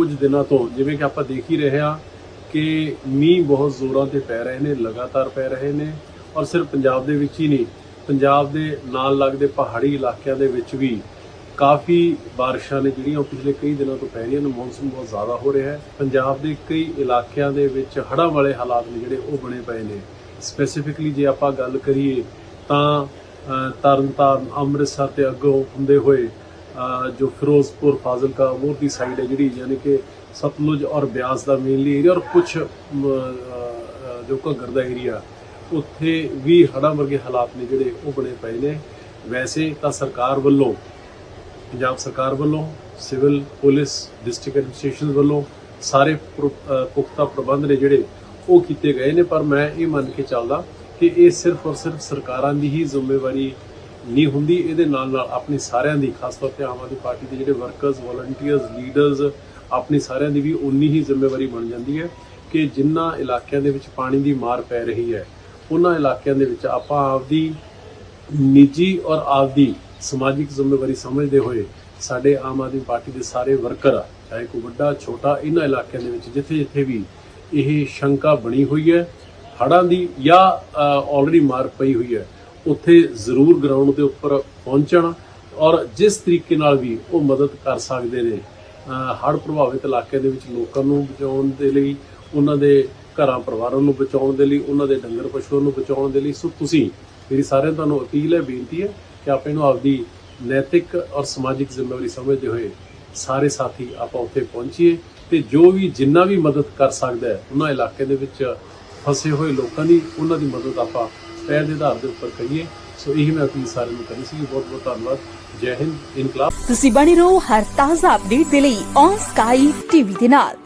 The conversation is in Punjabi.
ਕੁਝ ਦਿਨਾਂ ਤੋਂ ਜਿਵੇਂ ਕਿ ਆਪਾਂ ਦੇਖ ਹੀ ਰਹੇ ਹਾਂ ਕਿ ਮੀਂਹ ਬਹੁਤ ਜ਼ੋਰਾਂ ਤੇ ਪੈ ਰਹੇ ਨੇ ਲਗਾਤਾਰ ਪੈ ਰਹੇ ਨੇ ਔਰ ਸਿਰਫ ਪੰਜਾਬ ਦੇ ਵਿੱਚ ਹੀ ਨਹੀਂ ਪੰਜਾਬ ਦੇ ਨਾਲ ਲੱਗਦੇ ਪਹਾੜੀ ਇਲਾਕਿਆਂ ਦੇ ਵਿੱਚ ਵੀ ਕਾਫੀ ਬਾਰਿਸ਼ਾਂ ਨੇ ਜਿਹੜੀਆਂ ਉਹ ਪਿਛਲੇ ਕਈ ਦਿਨਾਂ ਤੋਂ ਪੈ ਰਹੀਆਂ ਨੇ ਮੌਨਸੂਨ ਬਹੁਤ ਜ਼ਿਆਦਾ ਹੋ ਰਿਹਾ ਹੈ। ਪੰਜਾਬ ਦੇ ਕਈ ਇਲਾਕਿਆਂ ਦੇ ਵਿੱਚ ਹੜ੍ਹਾਂ ਵਾਲੇ ਹਾਲਾਤ ਨੇ ਜਿਹੜੇ ਉਹ ਬਣੇ ਪਏ ਨੇ। ਸਪੈਸੀਫਿਕਲੀ ਜੇ ਆਪਾਂ ਗੱਲ ਕਰੀਏ ਤਾਂ ਅ, ਤਰਨਤਾਰਨ ਅੰਮ੍ਰਿਤਸਰ ਤੇ ਅੱਗੋਂ ਹੁੰਦੇ ਹੋਏ ਜੋ ਫਿਰੋਜ਼ਪੁਰ ਫਾਜ਼ਿਲਕਾ ਮੋਰ ਦੀ ਸਾਈਡ ਹੈ ਜਿਹੜੀ, ਯਾਨੀ ਕਿ ਸਤਲੁਜ ਔਰ ਬਿਆਸ ਦਾ ਮੇਨਲੀ ਏਰੀਆ ਔਰ ਕੁਝ ਜੋ ਘੱਗਰ ਦਾ ਏਰੀਆ ਉੱਥੇ ਵੀ ਹੜ੍ਹਾਂ ਵਰਗੇ ਹਾਲਾਤ ਨੇ ਜਿਹੜੇ ਉਹ ਬਣੇ ਪਏ ਨੇ। ਵੈਸੇ ਤਾਂ ਸਰਕਾਰ ਵੱਲੋਂ, ਪੰਜਾਬ ਸਰਕਾਰ ਵੱਲੋਂ, ਸਿਵਲ, ਪੁਲਿਸ ਡਿਸਟ੍ਰਿਕਟ ਐਡਮਿਨਿਸਟ੍ਰੇਸ਼ਨ ਵੱਲੋਂ ਸਾਰੇ ਪੁਖਤਾ ਪ੍ਰਬੰਧ ਨੇ ਜਿਹੜੇ ਉਹ ਕੀਤੇ ਗਏ ਨੇ, ਪਰ ਮੈਂ ਇਹ ਮੰਨ ਕੇ ਚੱਲਦਾ ਕਿ ਇਹ ਸਿਰਫ ਔਰ ਸਿਰਫ ਸਰਕਾਰਾਂ ਦੀ ਹੀ ਜ਼ਿੰਮੇਵਾਰੀ ਨਹੀਂ ਹੁੰਦੀ ਇਹਦੇ ਨਾਲ ਨਾਲ ਆਪਣੀ ਸਾਰਿਆਂ ਦੀ ਖਾਸ ਤੌਰ ਤੇ ਆਮ ਆਦਮੀ ਪਾਰਟੀ ਦੇ ਜਿਹੜੇ ਵਰਕਰਸ ਵਲੰਟੀਅਰਸ ਲੀਡਰਸ ਆਪਣੀ ਸਾਰਿਆਂ ਦੀ ਵੀ ਉਨੀ ਹੀ ਜ਼ਿੰਮੇਵਾਰੀ ਬਣ ਜਾਂਦੀ ਹੈ ਕਿ ਜਿਨ੍ਹਾਂ ਇਲਾਕਿਆਂ ਦੇ ਵਿੱਚ ਪਾਣੀ ਦੀ ਮਾਰ ਪੈ ਰਹੀ ਹੈ ਉਹਨਾਂ ਇਲਾਕਿਆਂ ਦੇ ਵਿੱਚ ਆਪਾਂ ਆਪਦੀ ਨਿੱਜੀ ਔਰ ਆਪਦੀ ਸਮਾਜਿਕ ਜ਼ਿੰਮੇਵਾਰੀ ਸਮਝਦੇ ਹੋਏ ਸਾਡੇ ਆਮ ਆਦਮੀ ਪਾਰਟੀ ਦੇ ਸਾਰੇ ਵਰਕਰ ਆ, ਚਾਹੇ ਕੋਈ ਵੱਡਾ ਛੋਟਾ ਇਹਨਾਂ ਇਲਾਕਿਆਂ ਦੇ ਵਿੱਚ ਜਿੱਥੇ ਜਿੱਥੇ ਵੀ ਇਹ ਸ਼ੰਕਾ ਬਣੀ ਹੋਈ ਹੈ ਹੜ੍ਹਾਂ ਦੀ ਜਾਂ ਆਲਰੇਡੀ ਮਾਰ ਪਈ ਹੋਈ ਹੈ ਉੱਥੇ ਜ਼ਰੂਰ ਗਰਾਊਂਡ ਦੇ ਉੱਪਰ ਪਹੁੰਚਣ ਔਰ ਜਿਸ ਤਰੀਕੇ ਨਾਲ ਵੀ ਉਹ ਮਦਦ ਕਰ ਸਕਦੇ ਨੇ ਹੜ੍ਹ ਪ੍ਰਭਾਵਿਤ ਇਲਾਕੇ ਦੇ ਵਿੱਚ ਲੋਕਾਂ ਨੂੰ ਬਚਾਉਣ ਦੇ ਲਈ, ਉਹਨਾਂ ਦੇ ਘਰਾਂ ਪਰਿਵਾਰਾਂ ਨੂੰ ਬਚਾਉਣ ਦੇ ਲਈ, ਉਹਨਾਂ ਦੇ ਡੰਗਰ ਪਸ਼ੂਆਂ ਨੂੰ ਬਚਾਉਣ ਦੇ ਲਈ। ਸੋ ਤੁਸੀਂ ਮੇਰੀ ਸਾਰਿਆਂ ਤੁਹਾਨੂੰ ਅਪੀਲ ਹੈ, ਬੇਨਤੀ ਹੈ ਕਿ ਆਪ ਇਹਨੂੰ ਆਪਦੀ ਨੈਤਿਕ ਔਰ ਸਮਾਜਿਕ ਜ਼ਿੰਮੇਵਾਰੀ ਸਮਝਦੇ ਹੋਏ ਸਾਰੇ ਸਾਥੀ ਆਪਾਂ ਉੱਥੇ ਪਹੁੰਚੀਏ ਤੇ ਜੋ ਵੀ ਜਿੰਨਾ ਵੀ ਮਦਦ ਕਰ ਸਕਦਾ ਹੈ, ਉਹਨਾਂ ਇਲਾਕੇ ਦੇ ਵਿੱਚ ਫਸੇ ਹੋਏ ਲੋਕਾਂ ਦੀ ਉਹਨਾਂ ਦੀ ਮਦਦ ਆਪਾਂ ਪਹਿਲ ਦੇ ਆਧਾਰ ਦੇ ਉੱਪਰ ਕਰੀਏ ਸੋ ਇਹੀ ਮੈਂ ਅਪੀਲ ਸਾਰਿਆਂ ਨੂੰ ਕਰਨੀ ਸੀ ਬਹੁਤ ਬਹੁਤ ਧੰਨਵਾਦ। ਜੈ ਹਿੰਦ। ਇਨਕਲਾਬ। ਤੁਸੀਂ ਬਣੇ ਰਹੋ ਹਰ ਤਾਜ਼ਾ ਅਪਡੇਟ ਦੇ ਲਈ ਔਨ ਸਕਾਈ ਟੀਵੀ ਦੇ ਨਾਲ।